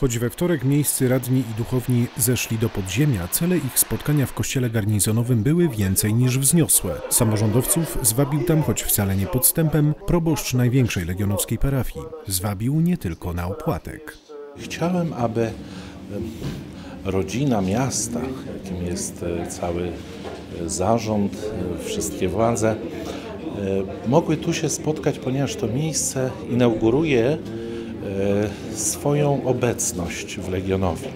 Choć we wtorek miejscy radni i duchowni zeszli do podziemia, cele ich spotkania w kościele garnizonowym były więcej niż wzniosłe. Samorządowców zwabił tam, choć wcale nie podstępem, proboszcz największej legionowskiej parafii. Zwabił nie tylko na opłatek. Chciałem, aby rodzina miasta, jakim jest e, cały e, zarząd, e, wszystkie władze, mogły tu się spotkać, ponieważ to miejsce inauguruje swoją obecność w Legionowie.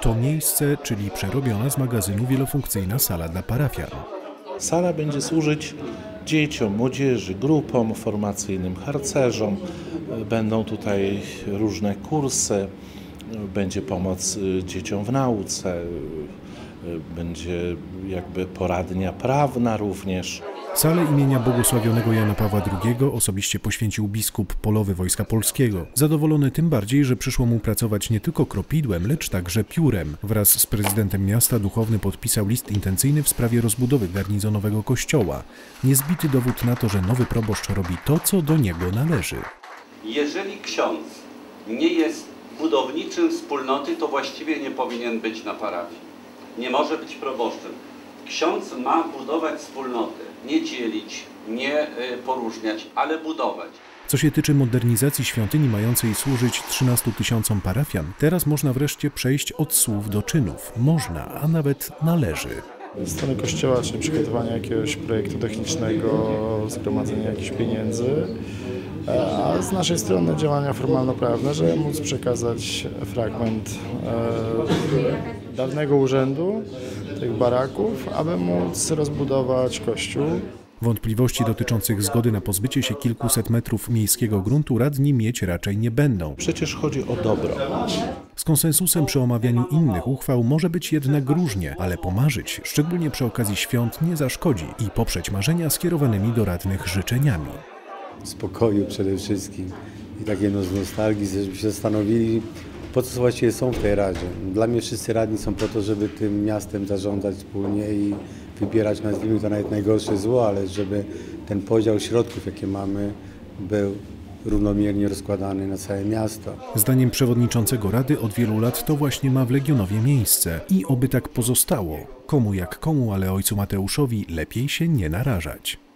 To miejsce, czyli przerobiona z magazynu wielofunkcyjna sala dla parafian. Sala będzie służyć dzieciom, młodzieży, grupom formacyjnym, harcerzom. E, Będą tutaj różne kursy, e, będzie pomoc e, dzieciom w nauce, e, e, będzie jakby poradnia prawna również. Salę imienia błogosławionego Jana Pawła II osobiście poświęcił biskup polowy Wojska Polskiego. Zadowolony tym bardziej, że przyszło mu pracować nie tylko kropidłem, lecz także piórem. Wraz z prezydentem miasta duchowny podpisał list intencyjny w sprawie rozbudowy garnizonowego kościoła. Niezbity dowód na to, że nowy proboszcz robi to, co do niego należy. Jeżeli ksiądz nie jest budowniczym wspólnoty, to właściwie nie powinien być na parafii. Nie może być proboszczem. Ksiądz ma budować wspólnotę, nie dzielić, nie y, poróżniać, ale budować. Co się tyczy modernizacji świątyni mającej służyć 13 tysiącom parafian, teraz można wreszcie przejść od słów do czynów. Można, a nawet należy. Z strony kościoła, czyli przygotowania jakiegoś projektu technicznego, zgromadzenia jakichś pieniędzy, a z naszej strony działania formalno-prawne, żeby móc przekazać fragment e, dawnego urzędu, tych baraków, aby móc rozbudować kościół. Wątpliwości dotyczących zgody na pozbycie się kilkuset metrów miejskiego gruntu radni mieć raczej nie będą. Przecież chodzi o dobro. Z konsensusem przy omawianiu innych uchwał może być jednak różnie, ale pomarzyć, szczególnie przy okazji świąt, nie zaszkodzi i poprzeć marzenia skierowanymi do radnych życzeniami. spokoju przede wszystkim i takiej no, nostalgii, żebyśmy się zastanowili, po co właściwie są w tej Radzie. Dla mnie wszyscy radni są po to, żeby tym miastem zarządzać wspólnie i wybierać, nazwijmy to nawet najgorsze zło, ale żeby ten podział środków, jakie mamy, był równomiernie rozkładany na całe miasto. Zdaniem przewodniczącego Rady od wielu lat to właśnie ma w Legionowie miejsce i oby tak pozostało. Komu jak komu, ale ojcu Mateuszowi lepiej się nie narażać.